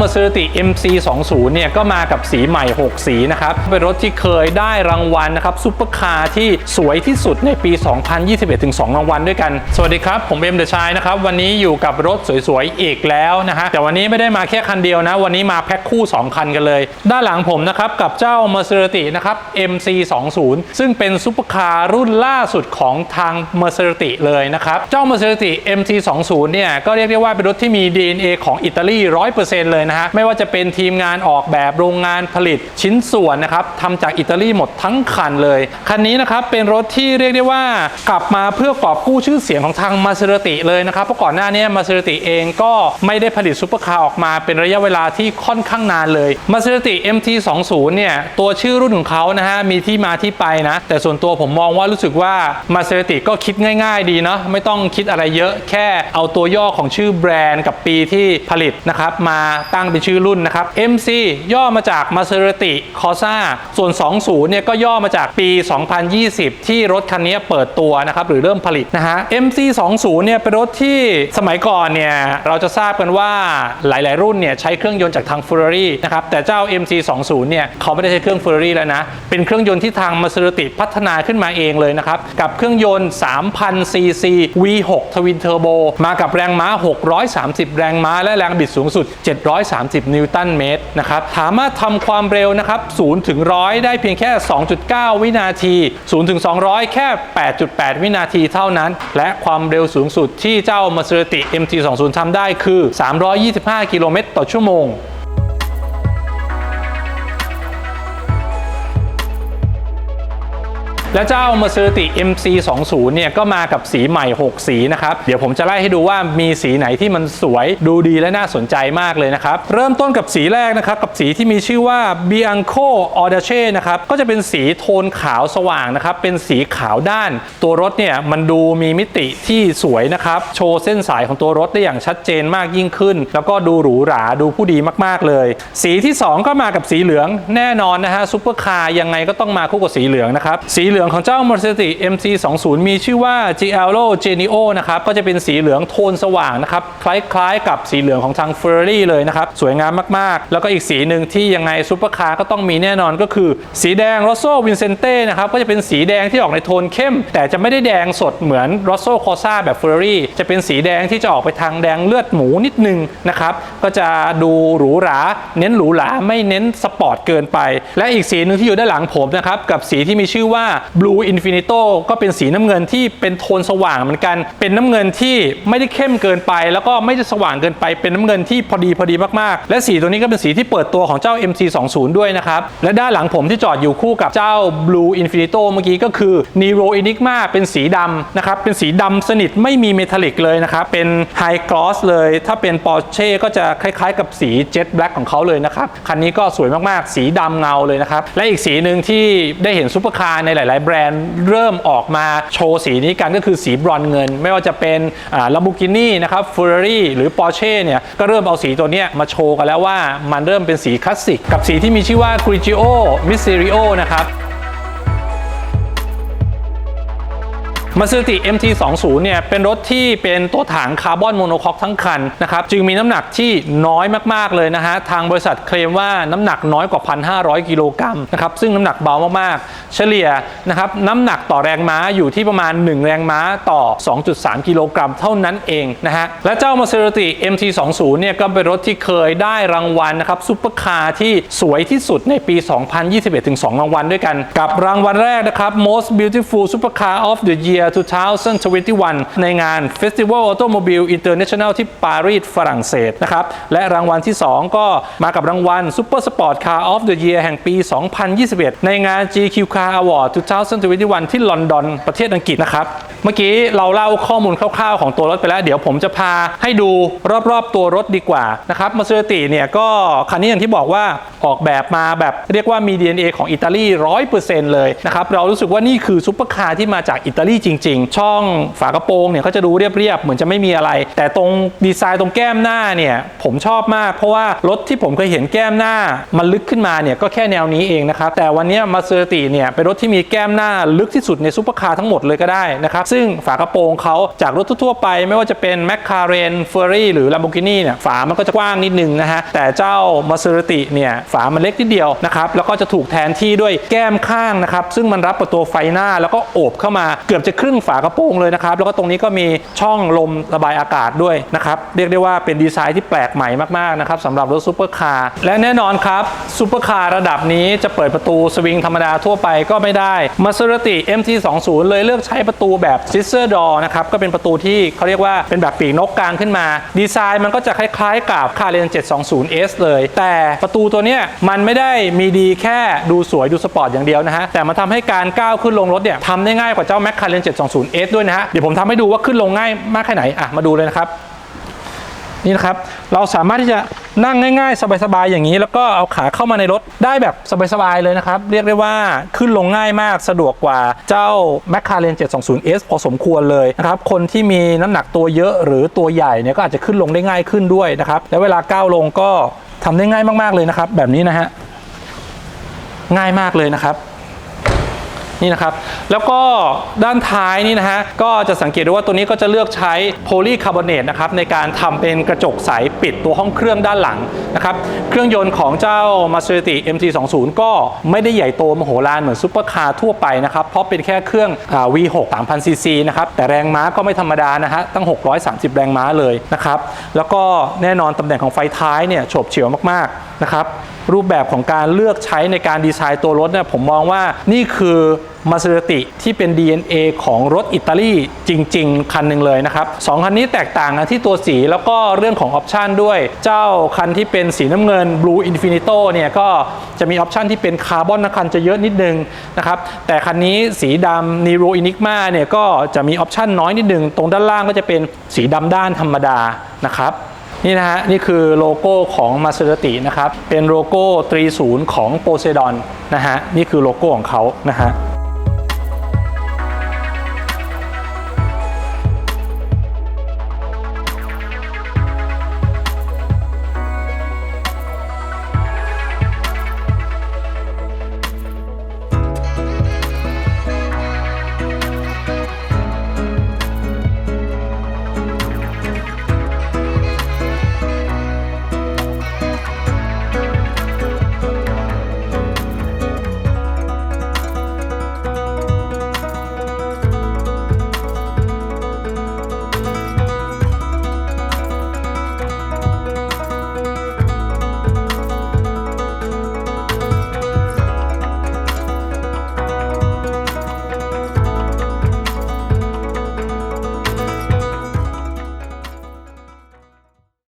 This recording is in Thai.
Maserati MC20 เนี่ยก็มากับสีใหม่ 6 สีนะครับเป็นรถที่เคยได้รางวัลนะครับซุปเปอร์คาร์ที่สวยที่สุดในปี 2021 ถึง 2 รางวัลด้วยกัน สวัสดีครับ ผมเอ็มเดชายนะครับ วันนี้อยู่กับรถสวยๆ อีกแล้วนะฮะแต่วันนี้ไม่ได้มาแค่คันเดียวนะ วันนี้มาแพ็คคู่ 2 คันกันเลย ด้านหลังผมนะครับ กับเจ้า Maserati นะครับ MC20 ซึ่งเป็นซุปเปอร์คาร์รุ่นล่าสุดของทาง Maserati เลยนะครับเจ้า Maserati MC20 เนี่ยก็เรียกได้ว่าเป็นรถที่มี DNA ของอิตาลี100%เลยนะฮะไม่ว่าจะเป็นทีมงานออกแบบโรงงานผลิตชิ้นส่วนนะครับทำจากอิตาลีหมดทั้งคันเลยคันนี้นะครับเป็นรถที่เรียกได้ว่ากลับมาเพื่อกอบกู้ชื่อเสียงของทาง Maserati เลยนะครับเพราะก่อนหน้านี้ Maserati เองก็ไม่ได้ผลิตซุปเปอร์คาร์ออกมาเป็นระยะเวลาที่ค่อนข้างนานเลย Maserati MT20 เนี่ยตัวชื่อรุ่นของเขานะฮะมีที่มาที่ไปนะ แต่ส่วนตัวผมมองว่ารู้สึกว่า Maserati ก็คิดง่าย ๆ ดีเนาะไม่ต้องคิดอะไรเยอะแค่เอาตัวย่อของชื่อแบรนด์กับปีที่ผลิตนะครับมาตั้งเป็นชื่อรุ่นนะครับ MC ย่อมาจาก Maserati Corsa ส่วน 20 เนี่ยก็ย่อมาจากปี 2020 ที่รถคันนี้เปิดตัวนะครับหรือเริ่มผลิตนะฮะ MC 20 เนี่ยเป็นรถที่สมัยก่อนเนี่ยเราจะทราบกันว่าหลาย ๆ รุ่นเนี่ยใช้เครื่องยนต์จากทาง Ferrari นะครับแต่เจ้า MC 20 เนี่ยเขาไม่ได้ใช้เครื่อง Ferrari แล้วนะ เป็นเครื่องยนต์ที่ทาง Maserati พัฒนาขึ้นมาเองเลยนะครับ กับเครื่องยนต์ 3,000 cc V6 Twin Turbo มากับแรงม้า 630 แรงม้าและแรงบิดสูงสุด 700 130 นิวตันเมตรนะครับสามารถทำความเร็วนะครับ0ถึง100 ได้เพียงแค่ 2.9 วินาที0ถึง200 แค่ 8.8 วินาทีเท่านั้น และความเร็วสูงสุดที่เจ้า Maserati MT20 ทำได้คือ 325 กิโลเมตรต่อชั่วโมง และเจ้า Maserati MC20 เนี่ยก็มากับสีใหม่ 6 สีนะครับ เดี๋ยวผมจะไล่ให้ดูว่ามีสีไหนที่มันสวยดูดีและน่าสนใจมากเลยนะครับ เริ่มต้นกับสีแรกนะครับ กับสีที่มีชื่อว่า Bianco Audace นะครับ ก็จะเป็นสีโทนขาวสว่างนะครับ เป็นสีขาวด้าน ตัวรถเนี่ยมันดูมีมิติที่สวยนะครับ โชว์เส้นสายของตัวรถได้อย่างชัดเจนมากยิ่งขึ้น แล้วก็ดูหรูหราดูผู้ดีมากๆเลย สีที่ 2 ก็มากับสีเหลืองแน่นอนนะฮะซุปเปอร์คาร์ยังไงก็ต้องมาคู่กับสีเหลืองนะครับสีเหลืองของเจ้า Maserati MC20 มีชื่อว่า Giallo Genio นะครับ ก็จะเป็นสีเหลืองโทนสว่างนะครับ คล้ายๆ กับสีเหลืองของทาง Ferrari เลยนะครับ สวยงามมากๆ แล้วก็อีกสีหนึ่งที่ยังไงซุปเปอร์คาร์ก็ต้องมีแน่นอนก็คือ สีแดง Rosso Vincente นะครับ ก็จะเป็นสีแดงที่ออกในโทนเข้ม แต่จะไม่ได้แดงสดเหมือน Rosso Corsa แบบ Ferrari จะเป็นสีแดงที่จะออกไปทางแดงเลือดหมูนิดนึงนะครับก็จะดูหรูหราเน้นหรูหราไม่เน้นสปอร์ตเกินไป และอีกสีหนึ่งที่อยู่ด้านหลังผมนะครับกับสีที่มีชื่อว่า Blue Infinito ก็เป็นสีน้ำเงินที่เป็นโทนสว่างเหมือนกัน เป็นน้ำเงินที่ไม่ได้เข้มเกินไป แล้วก็ไม่ได้สว่างเกินไป เป็นน้ำเงินที่พอดีพอดีมากๆ และสีตัวนี้ก็เป็นสีที่เปิดตัวของเจ้า MC20 ด้วยนะครับ และด้านหลังผมที่จอดอยู่คู่กับเจ้า Blue Infinito เมื่อกี้ก็คือ Nero Enigma เป็นสีดำนะครับ เป็นสีดำสนิทไม่มีเมทัลลิกเลยนะครับ เป็น High Gloss เลย ถ้าเป็น Porsche ก็จะคล้ายๆ กับสี Jet Black ของเขาเลยนะครับ คันนี้ก็สวยมากๆ สีดำเงาเลยนะครับ และอีกสีหนึ่งที่ได้เห็นซุปเปอร์คาร์ในหลาย ๆแบรนด์เริ่มออกมาโชว์สีนี้กันก็คือสีบรอนเงิน ไม่ว่าจะเป็นลัมโบกินี่นะครับเฟอร์รารี่หรือปอร์เช่เนี่ยก็เริ่มเอาสีตัวนี้มาโชว์กันแล้วว่ามันเริ่มเป็นสีคลาสสิกกับสีที่มีชื่อว่า Grigio Mysterio นะครับ Maserati MT20 เนี่ยเป็นรถที่เป็นตัวถังคาร์บอนโมโนคอกทั้งคันนะครับจึงมีน้ำหนักที่น้อยมากๆเลยนะฮะทางบริษัทเคลมว่าน้ำหนักน้อยกว่า 1,500 กิโลกรัมนะครับซึ่งน้ำหนักเบามากๆ เฉลี่ยนะครับน้ำหนักต่อแรงม้าอยู่ที่ประมาณ 1 แรงม้าต่อ 2.3 กิโลกรัมเท่านั้นเองนะฮะและเจ้า Maserati MT20 เนี่ยก็เป็นรถที่เคยได้รางวัลนะครับซุปเปอร์คาร์ที่สวยที่สุดในปี 2021ถึง2รางวัลด้วยกัน กับรางวัลแรกนะครับ Most Beautiful Supercar of the Year 2021 ในงาน Festival Automobile International ที่ปารีสฝรั่งเศสนะครับ และรางวัลที่ 2 ก็มากับรางวัล Super Sport Car of the Year แห่งปี 2021 ในงาน GQ Car Award 2021 ที่ลอนดอนประเทศอังกฤษนะครับ เมื่อกี้เราเล่าข้อมูลคร่าวๆของตัวรถไปแล้ว เดี๋ยวผมจะพาให้ดูรอบๆตัวรถดีกว่านะครับ Maserati เนี่ยก็คันนี้อย่างที่บอกว่าออกแบบมาแบบเรียกว่ามี DNA ของอิตาลี 100%เลยนะครับเรารู้สึกว่านี่คือซุปเปอร์คาร์ที่มาจากอิตาลีจจริง ๆ ช่องฝากระโปรงเนี่ยเขาจะดูเรียบๆเหมือนจะไม่มีอะไร แต่ตรงดีไซน์ตรงแก้มหน้าเนี่ยผมชอบมาก เพราะว่ารถที่ผมเคยเห็นแก้มหน้ามันลึกขึ้นมาเนี่ยก็แค่แนวนี้เองนะครับแต่วันนี้ Maserati เนี่ยเป็นรถที่มีแก้มหน้าลึกที่สุดในซูเปอร์คาร์ทั้งหมดเลยก็ได้นะครับซึ่งฝากระโปรงเขาจากรถทั่วไป ไม่ว่าจะเป็น m c l a r e n Ferrari หรือ Lamborghini เนี่ยฝามันก็จะกว้างนิดนึงนะฮะแต่เจ้า Maserati เนี่ยฝามันเล็กนิดเดียวนะครับแล้วก็จะถูกแทนที่ด้วยแก้มข้างนะครับซึ่งมันรับกับตัวไฟหน้าแล้วก็โอบเข้ามาเกือบจะครึ่งฝากระโปรงเลยนะครับ แล้วก็ตรงนี้ก็มีช่องลมระบายอากาศด้วยนะครับ เรียกได้ว่าเป็นดีไซน์ที่แปลกใหม่มากๆนะครับสำหรับรถซูเปอร์คาร์และแน่นอนครับซูเปอร์คาร์ระดับนี้จะเปิดประตูสวิงธรรมดาทั่วไปก็ไม่ได้ Maserati MT20 เลยเลือกใช้ประตูแบบ Scissor Door นะครับก็เป็นประตูที่เขาเรียกว่าเป็นแบบปีกนกกลางขึ้นมา ดีไซน์มันก็จะคล้ายๆ กับ c a r e n 720S เลย แต่ประตูตัวเนี้ยมันไม่ได้มีดีแค่ดูสวยดูสปอร์ตอย่างเดียวนะฮะแต่มันทำให้การก้าวขึ้นลงรถเนี่ยทำได้ง่ายกว่าเจ้า m c l a r e n 720S ด้วยนะฮะ เดี๋ยวผมทำให้ดูว่าขึ้นลงง่ายมากแค่ไหน อะ มาดูเลยนะครับ นี่นะครับ เราสามารถที่จะนั่งง่ายๆ สบายๆ อย่างนี้ แล้วก็เอาขาเข้ามาในรถได้แบบสบายๆ เลยนะครับ เรียกได้ว่าขึ้นลงง่ายมากสะดวกกว่าเจ้า m c l a r e n 720S พอสมควรเลยนะครับ คนที่มีน้ำหนักตัวเยอะหรือตัวใหญ่เนี่ยก็อาจจะขึ้นลงได้ง่ายขึ้นด้วยนะครับ แล้วเวลาก้าวลงก็ทำได้ง่ายมากๆเลยนะครับ แบบนี้นะฮะง่ายมากเลยนะครับ นี่นะครับแล้วก็ด้านท้ายนี่นะฮะก็จะสังเกตได้ว่าตัวนี้ก็จะเลือกใช้โพลีคาร์บอเนตนะครับในการทำเป็นกระจกใสปิดตัวห้องเครื่องด้านหลังนะครับเครื่องยนต์ของเจ้า Maserati MT20 ก็ไม่ได้ใหญ่โตมโหฬารเหมือนซุปเปอร์คาร์ทั่วไปนะครับเพราะเป็นแค่เครื่องอ่า V6 3000 cc นะครับแต่แรงม้าก็ไม่ธรรมดานะฮะตั้ง 630 แรงม้าเลยนะครับแล้วก็แน่นอนตำแหน่งของไฟท้ายเนี่ยโฉบเฉี่ยวมากๆนะครับรูปแบบของการเลือกใช้ในการดีไซน์ตัวรถเนี่ยผมมองว่านี่คือมาเซ r a ติที่เป็น DNA ของรถอิตาลีจริง ๆ คันหนึ่งเลยนะครับสองคันนี้แตกต่างกันที่ตัวสีแล้วก็เรื่องของออปชันด้วย เจ้าคันที่เป็นสีน้ำเงิน Blue Infinito เนี่ยก็จะมีออปชันที่เป็นคาร์บอนนะคันจะเยอะนิดนึงนะครับแต่คันนี้สีดำ Nero Enigma เนี่ยก็จะมีออปชันน้อยนิดนึง ตรงด้านล่างก็จะเป็นสีดำด้านธรรมดานะครับ นี่นะฮะนี่คือโลโก้ของมาเซราตินะครับเป็นโลโก้ตรีศูนย์ของโปเซดอนนะฮะนี่คือโลโก้ของเขานะฮะ